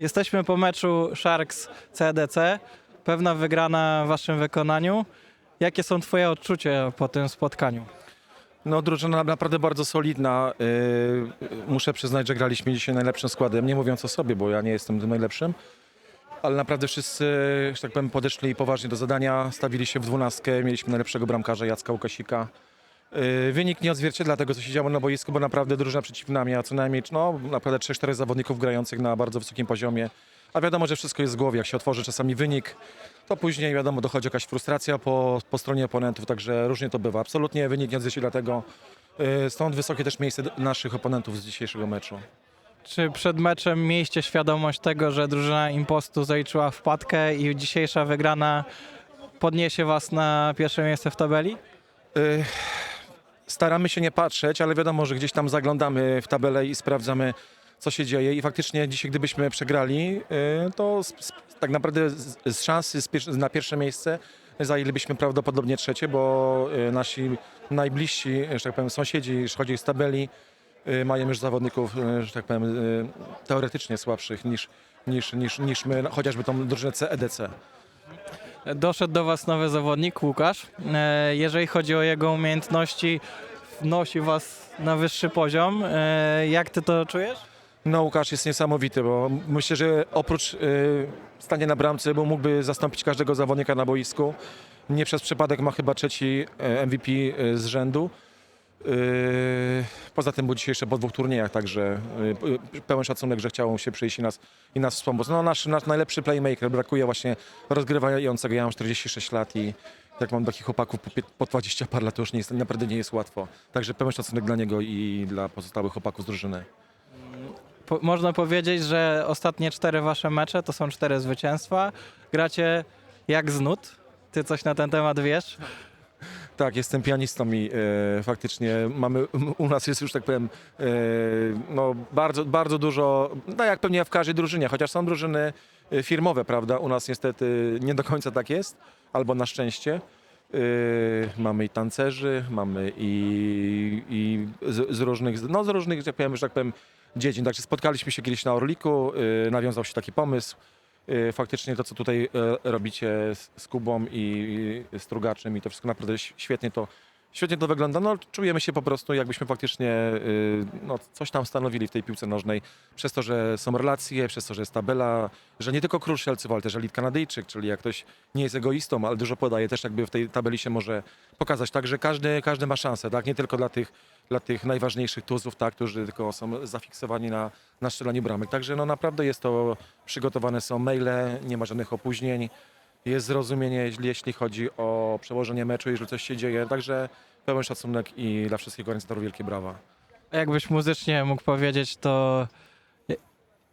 Jesteśmy po meczu Sharks CDC. Pewna wygrana w waszym wykonaniu. Jakie są twoje odczucia po tym spotkaniu? No drużyna naprawdę bardzo solidna. Yy, muszę przyznać, że graliśmy dzisiaj najlepszym składem, nie mówiąc o sobie, bo ja nie jestem tym najlepszym. Ale naprawdę wszyscy, że tak powiem, podeszli poważnie do zadania, stawili się w dwunastkę, mieliśmy najlepszego bramkarza Jacka Łukasika. Yy, wynik nie odzwierciedla tego, co się działo na boisku, bo naprawdę drużyna przeciwna miała co najmniej no, naprawdę 3-4 zawodników grających na bardzo wysokim poziomie. A wiadomo, że wszystko jest w głowie. Jak się otworzy czasami wynik, to później wiadomo, dochodzi jakaś frustracja po, po stronie oponentów, także różnie to bywa. Absolutnie wynik nie odzwierciedla tego. Yy, Stąd wysokie też miejsce naszych oponentów z dzisiejszego meczu. Czy przed meczem mieliście świadomość tego, że drużyna Impostu zaliczyła wpadkę i dzisiejsza wygrana podniesie was na pierwsze miejsce w tabeli? Staramy się nie patrzeć, ale wiadomo, że gdzieś tam zaglądamy w tabelę i sprawdzamy, co się dzieje. I faktycznie dzisiaj, gdybyśmy przegrali, yy, to z, z, tak naprawdę z, z szansy z na pierwsze miejsce zajęlibyśmy prawdopodobnie trzecie, bo yy, nasi najbliżsi, że tak powiem, sąsiedzi, jeśli chodzi o tabeli, yy, mają już zawodników, że tak powiem, teoretycznie słabszych niż, niż, niż, niż my, no, chociażby tą drużynę CEDC. Doszedł do was nowy zawodnik, Łukasz. E, Jeżeli chodzi o jego umiejętności, wnosi was na wyższy poziom. E, Jak ty to czujesz? No Łukasz jest niesamowity, bo myślę, że oprócz y, stania na bramce, bo mógłby zastąpić każdego zawodnika na boisku. Nie przez przypadek ma chyba trzeci MVP z rzędu. Poza tym był dzisiaj jeszcze po dwóch turniejach, także y, pełen szacunek, że chciał się przyjść i nas, i nas wspomóc. No nasz, nasz najlepszy playmaker, brakuje właśnie rozgrywającego. Ja mam 46 lat i jak mam takich chłopaków po, po 20 par lat, to już nie jest, naprawdę nie jest łatwo. Także pełen szacunek dla niego i dla pozostałych chłopaków z drużyny. Po, można powiedzieć, że ostatnie cztery wasze mecze to są cztery zwycięstwa. Gracie jak z nut. Ty coś na ten temat wiesz? Tak, jestem pianistą i e, faktycznie mamy, u nas jest już tak powiem, e, no bardzo, bardzo dużo, no jak pewnie w każdej drużynie, chociaż są drużyny e, firmowe, prawda, u nas niestety nie do końca tak jest, albo na szczęście. E, mamy i tancerzy, mamy i, i z, z różnych, no z różnych, że powiem, że tak powiem, dziedzin. Także spotkaliśmy się kiedyś na Orliku, e, nawiązał się taki pomysł. E, Faktycznie to, co tutaj e, robicie z, Kubą i, i Strugaczem i to wszystko naprawdę świetnie to, świetnie to wygląda. No, czujemy się po prostu, jakbyśmy faktycznie y, no, coś tam stanowili w tej piłce nożnej. Przez to, że są relacje, przez to, że jest tabela, że nie tylko król Szelców, ale też elit Kanadyjczyk, czyli jak ktoś nie jest egoistą, ale dużo podaje, też jakby w tej tabeli się może pokazać. Także każdy, każdy ma szansę, tak? Nie tylko dla tych, dla tych najważniejszych tuzów, tak? którzy tylko są zafiksowani na, na strzelaniu bramek. Także no naprawdę jest to, przygotowane są maile, nie ma żadnych opóźnień. Jest zrozumienie, jeśli- chodzi o przełożenie meczu, jeżeli coś się dzieje. Także pełen szacunek i dla wszystkich organizatorów wielkie brawa. Jakbyś muzycznie mógł powiedzieć, to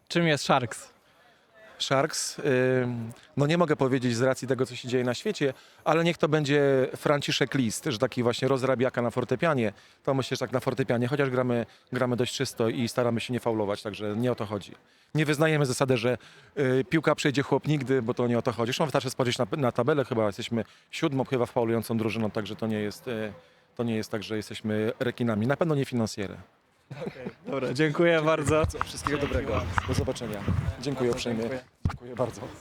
czym jest Sharks? Sharks, no nie mogę powiedzieć z racji tego, co się dzieje na świecie, ale niech to będzie Franciszek List, że taki właśnie rozrabiaka na fortepianie. To myślę, że tak na fortepianie, chociaż gramy, gramy dość czysto i staramy się nie faulować, także nie o to chodzi. Nie wyznajemy zasady, że y, piłka przejdzie chłop nigdy, bo to nie o to chodzi. Zresztą wystarczy spojrzeć na, na tabelę, chyba jesteśmy siódmą chyba faulującą drużyną, także to nie jest, y, to nie jest tak, że jesteśmy rekinami. Na pewno nie finansjery. Dobra, dziękuję bardzo. Wszystkiego dobrego. Do zobaczenia. Dziękuję uprzejmie. Dziękuję. Dziękuję bardzo.